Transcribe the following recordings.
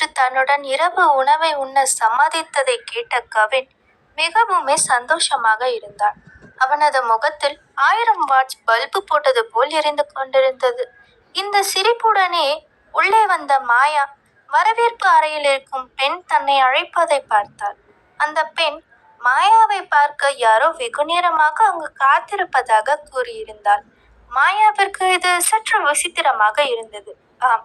இன்று தன்னுடன் இரவு உணவை உண்ண சம்மதித்ததை கேட்ட கவின் மிகவுமே சந்தோஷமாக இருந்தான் அவனது முகத்தில் ஆயிரம் வாட்ஸ் பல்பு போட்டது போல் எரிந்து கொண்டிருந்தது. இந்த சிரிப்புடனே உள்ளே வந்த மாயா வரவேற்பு அறையில் இருக்கும் பெண் தன்னை அழைப்பதை பார்த்தாள். அந்த பெண் மாயாவை பார்க்க யாரோ வெகு நேரமாக அங்கு காத்திருப்பதாக கூறியிருந்தாள். மாயாவிற்கு இது சற்று விசித்திரமாக இருந்தது. ஆம்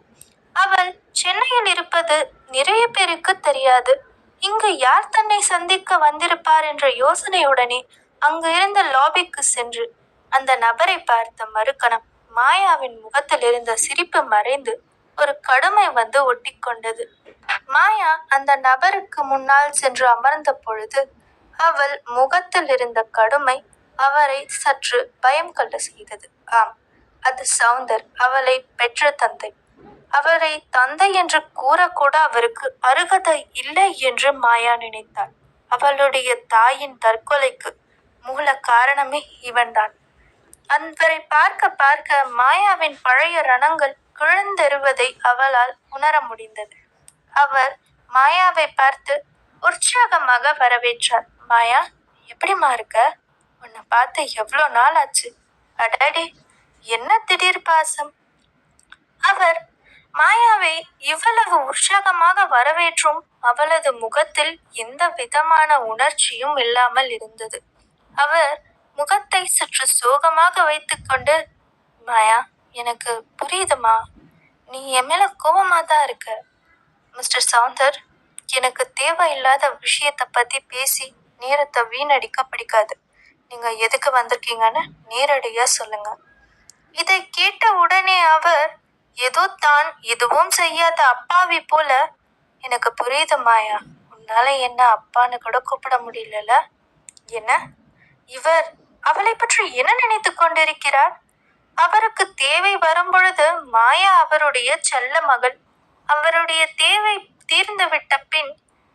அவள் சென்னையில் இருப்பது நிறைய பேருக்கு தெரியாது. இங்கு யார் தன்னை சந்திக்க வந்திருப்பார் என்ற யோசனையுடனே அங்கு இருந்த லாபிக்கு சென்று அந்த நபரை பார்த்த மறுக்கணம் மாயாவின் முகத்தில் இருந்த சிரிப்பு மறைந்து ஒரு கடுமை வந்து ஒட்டிக்கொண்டது. மாயா அந்த நபருக்கு முன்னால் சென்று அமர்ந்த பொழுது அவள் முகத்தில் இருந்த கடுமை அவரை சற்று பயம் கொள்ள செய்தது. ஆம் அது சவுந்தர் அவளை பெற்ற தந்தை. அவரை தந்தை என்று கூறக்கூட அவருக்கு அருகதை இல்லை என்று மாயா நினைத்தாள். அவளுடைய தாயின் தற்கொலைக்கு மூல காரணமே இவன்தான். அன்பரை பார்க்க பார்க்க மாயாவின் பழைய ரணங்கள் கிழந்தெறுவதை அவளால் உணர முடிந்தது. அவர் மாயாவை பார்த்து உற்சாகமாக வரவேற்றார். மாயா எப்படிம்மா இருக்க? உன்னை பார்த்து எவ்வளோ நாள் ஆச்சு அடடே என்ன திடீர் பாசம்? அவர் மாயாவை இவ்வளவு உற்சாகமாக வரவேற்றும் அவளது முகத்தில் எந்த விதமான உணர்ச்சியும் இல்லாமல் இருந்தது. அவர் முகத்தை சற்று சோகமாக வைத்துக்கொண்டு மாயா எனக்கு புரியுதுமா? நீ என் மேல கோபமா தான் இருக்க. மிஸ்டர் சவுந்தர் எனக்கு தேவையில்லாத விஷயத்தை பத்தி பேசி நேரத்தை வீணடிக்க பிடிக்காது. நீங்க எதுக்கு வந்திருக்கீங்கன்னு நேரடியா சொல்லுங்க. இதை கேட்ட உடனே அவர் ஏதோ தான் எதுவும் செய்யாத அப்பாவி போல. எனக்கு புரியுது மாயா. உன்னால என்ன அப்பான்னு கூட கூப்பிட முடியலல? என்ன? இவர் அவளை பற்றி என்ன நினைத்து கொண்டிருக்கிறார்? அவருக்கு தேவை வரும்பொழுது மாயா அவருடைய செல்ல மகள். அவருடைய தேவை தீர்ந்து விட்ட பின்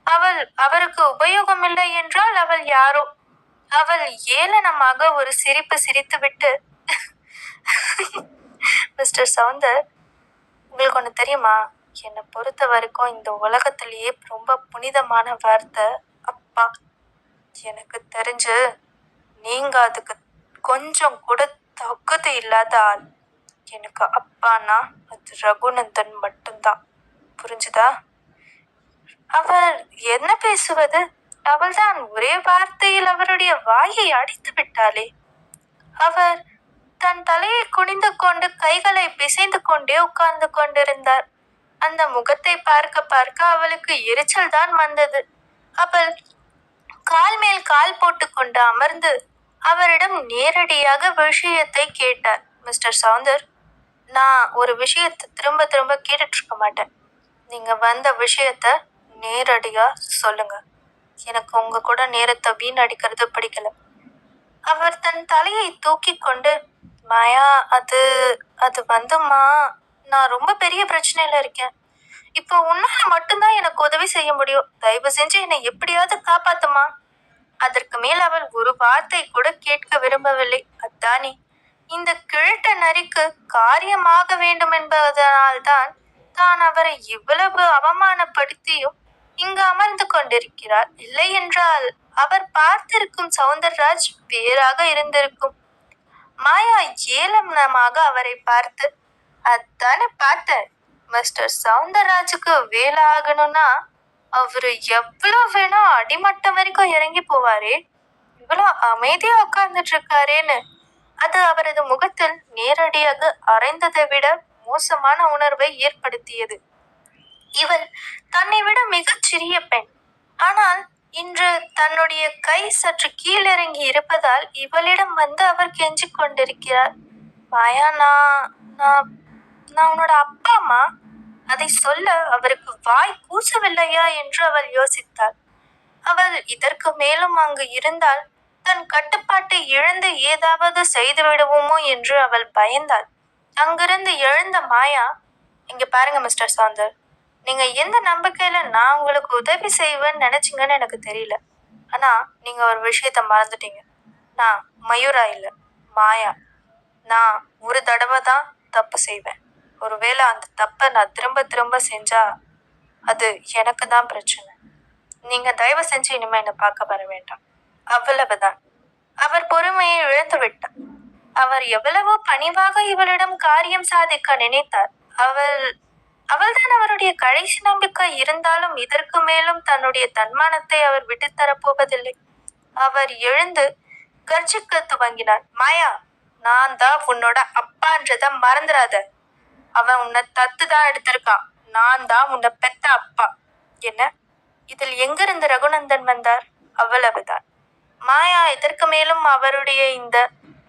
அவள் அவருக்கு உபயோகமில்லை என்றால் அவள் யாரோ? அவள் ஏளனமாக ஒரு சிரிப்பு சிரித்துவிட்டு மிஸ்டர் சவுந்தர் உங்களுக்கு ஒன்று தெரியுமா? என்னை பொறுத்த வரைக்கும் இந்த உலகத்திலேயே ரொம்ப புனிதமான வார்த்தை அப்பா. எனக்கு தெரிஞ்சு நீங்கள் அதுக்கு கொஞ்சம் கூட தகுதி இல்லாத ஆள். எனக்கு அப்பானா அது ரகுநந்தன் மட்டும்தான். புரிஞ்சுதா? அவர் என்ன பேசுவது? அவள்தான் ஒரே வார்த்தையில் அவருடைய வாயை அடித்து விட்டாளே அவர் தன் தலையை குனிந்து கொண்டு கைகளை பிசைந்து கொண்டே உட்கார்ந்து கொண்டிருந்தார். அந்த முகத்தை பார்க்க பார்க்க அவளுக்கு எரிச்சல் தான் வந்தது. அவள் கால் மேல் கால் போட்டுக்கொண்டு அமர்ந்து அவரிடம் நேரடியாக விஷயத்தை கேட்டார். மிஸ்டர் சவுந்தர் நான் ஒரு விஷயத்தை திரும்ப திரும்ப கேட்டுட்டு இருக்க மாட்டேன். நீங்க வந்த விஷயத்த நேரடியா சொல்லுங்க. எனக்கு உங்க கூட நேரத்தை வீணடிக்கிறது பிடிக்கல. அவர் தன் தலையை தூக்கி கொண்டு மாயா அது அது வந்துமா நான் ரொம்ப பெரிய பிரச்சனையில இருக்கேன். இப்போ உன்னால மட்டும்தான் எனக்கு உதவி செய்ய முடியும். தயவு செஞ்சு என்னை எப்படியாவது காப்பாத்துமா அதற்கு மேல் அவள் ஒரு வார்த்தை கூட கேட்க விரும்பவில்லை. அத்தானி இந்த கிழட்ட நரிக்கு காரியமாக வேண்டும் என்பதனால்தான் தான் அவரை இவ்வளவு அவமானப்படுத்தியும் இங்கு அமர்ந்து கொண்டிருக்கிறார். இல்லை என்றால் அவர் பார்த்திருக்கும் சவுந்தரராஜ் வேறாக இருந்திருக்கும். மாயா ஏளனமாக அவரை பார்த்து அதானே பார்த்தேன். மிஸ்டர் சவுந்தரராஜுக்கு வேலை ஆகணும்னா அவரு எவ்வளோ வேணா அடிமட்டம் வரைக்கும் இறங்கி போவாரே. இவ்வளோ அமைதியா உட்கார்ந்துட்டு இருக்காரேன்னு அது அவரது முகத்தில் நேரடியாக அரைந்ததை விட மோசமான உணர்வை ஏற்படுத்தியது. இவள் தன்னை விட மிகச் சிறிய பெண். ஆனால் இன்று தன்னுடைய கை சற்று கீழிறங்கி இருப்பதால் இவளிடம் வந்து அவர் கெஞ்சிக் கொண்டிருக்கிறார். மாயா நான் நான் நான் உன்னோட அப்பா அம்மா. அதை சொல்ல அவருக்கு வாய் கூசவில்லையா? என்று அவள் யோசித்தாள் அவள் இதற்கு மேலும் அங்கு இருந்தால் தன் கட்டுப்பாட்டை இழந்து ஏதாவது செய்து விடுவோமோ? என்று அவள் பயந்தாள். அங்கிருந்து எழுந்த மாயா இங்க பாருங்க மிஸ்டர் சாந்தர். நீங்க எந்த நம்பிக்கையில நான் உங்களுக்கு உதவி செய்வேன்னு நினச்சிங்கன்னு எனக்கு தெரியல. ஆனா நீங்க ஒரு விஷயத்த மறந்துட்டீங்க. நான் மயூரா இல்ல மாயா. நான் ஒரு தடவை தான் தப்பு செய்வேன். ஒருவேளை அந்த தப்பை நான் திரும்ப திரும்ப செஞ்சா அது எனக்கு தான் பிரச்சனை. நீங்க தயவு செஞ்சு இனிமே என்னை பார்க்க வர வேண்டாம். அவ்வளவுதான். அவர் பொறுமையை இழந்து விட்டார். அவர் எவ்வளவோ பணிவாக இவளிடம் காரியம் சாதிக்க நினைத்தார். அவள் அவள்தான் அவருடைய கடைசி நம்பிக்கை. இருந்தாலும் இதற்கு மேலும் தன்னுடைய தன்மானத்தை அவர் விட்டுத்தரப்போவதில்லை அவர் எழுந்து கர்ஜிக்க துவங்கினார் மாயா நான் தான் உன்னோட அப்பான்றத மறந்துடாத அவன் உன்னை தத்து தான் எடுத்திருக்கான் நான் தான் உன்னை பெத்த அப்பா. என்ன? இதில் எங்கிருந்து ரகுநந்தன் வந்தார்? அவ்வளவுதான். மாயா இதற்கு மேலும் அவருடைய இந்த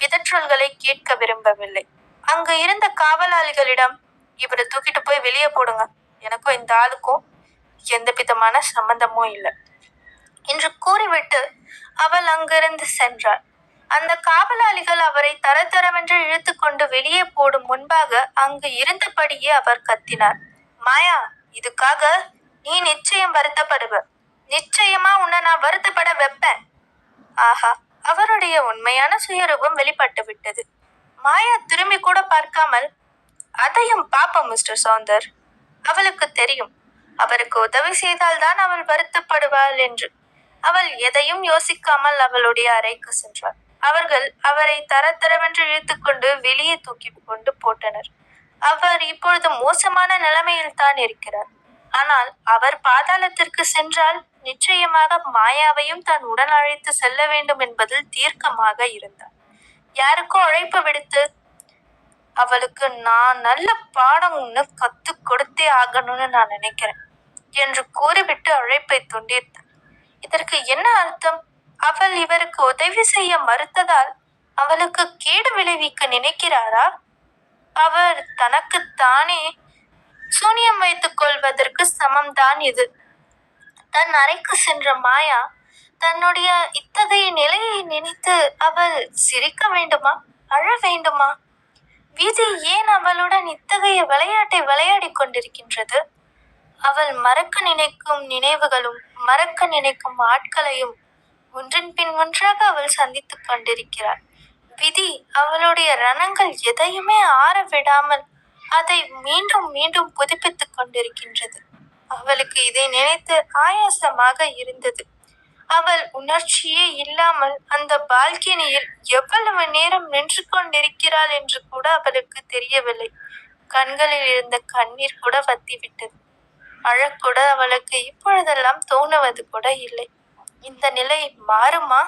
பிதற்றல்களை கேட்க விரும்பவில்லை. அங்கு இருந்த காவலாளிகளிடம் இவரை தூக்கிட்டு போய் வெளியே போடுங்க. எனக்கும் இந்த ஆளுக்கும் எந்த விதமான சம்பந்தமும் இல்லை. என்று கூறிவிட்டு அவள் அங்கிருந்து சென்றாள். அந்த காவலாளிகள் அவரை தர தரவென்று இழுத்து கொண்டு வெளியே போடும் முன்பாக அங்கு இருந்தபடியே அவர் கத்தினார். மாயா இதுக்காக நீ நிச்சயம் வருத்தப்படுவ. நிச்சயமா உன்னை நான் வருத்தப்பட வைப்பேன். ஆஹா அவருடைய உண்மையான சுயரூபம் வெளிப்பட்டு விட்டது மாயா திரும்பி கூட பார்க்காமல் அதையும் பாப்போம் மிஸ்டர் சௌந்தர் அவளுக்கு தெரியும். அவருக்கு உதவி செய்தால்தான் அவள் வருத்தப்படுவாள் என்று. அவள் எதையும் யோசிக்காமல் அவளுடைய அறைக்கு சென்றாள். அவர்கள் அவரை தர தரவென்று இழுத்துக்கொண்டு வெளியே தூக்கி கொண்டு போட்டனர். அவர் இப்பொழுது மோசமான நிலைமையில் தான் இருக்கிறார். ஆனால் அவர் பாதாளத்திற்கு சென்றால் நிச்சயமாக மாயாவையும் தான் உடன் அழைத்து செல்ல வேண்டும் என்பதில் தீர்க்கமாக இருந்தார். யாருக்கோ அழைப்பு விடுத்து அவளுக்கு நான் நல்ல பாடம் ஒன்று கத்து கொடுத்தே ஆகணும்னு நான் நினைக்கிறேன் என்று கூறிவிட்டு அழைப்பை துண்டித்தார் இதற்கு என்ன அர்த்தம்? அவள் இவருக்கு உதவி செய்ய மறுத்ததால் அவளுக்கு கேடு விளைவிக்க நினைக்கிறாரா? அவர் தனக்கு தானே சூனியம் வைத்துக் கொள்வதற்கு சமம்தான் இது. தன் அறைக்கு சென்ற மாயா தன்னுடைய இத்தகைய நிலையை நினைத்து அவள் சிரிக்க வேண்டுமா அழ வேண்டுமா? விதி ஏன் அவளுடன் இத்தகைய விளையாட்டை விளையாடி கொண்டிருக்கின்றது? அவள் மறக்க நினைக்கும் நினைவுகளும் மறக்க நினைக்கும் ஆட்களையும் ஒன்றின் பின் ஒன்றாக அவள் சந்தித்துக் கொண்டிருக்கிறாள். விதி அவளுடைய ரணங்கள் எதையுமே ஆற விடாமல் அதை மீண்டும் மீண்டும் புதுப்பித்துக் கொண்டிருக்கின்றது. அவளுக்கு இதை நினைத்து ஆயாசமாக இருந்தது. அவள் உணர்ச்சியே இல்லாமல் அந்த பால்கனியில் எவ்வளவு நேரம் நின்று கொண்டிருக்கிறாள் என்று கூட அவளுக்கு தெரியவில்லை. கண்களில் இருந்த கண்ணீர் கூட வத்திவிட்டது. அழக்கூட அவளுக்கு இப்பொழுதெல்லாம் தோணுவது கூட இல்லை. இந்த நிலை மாறுமா?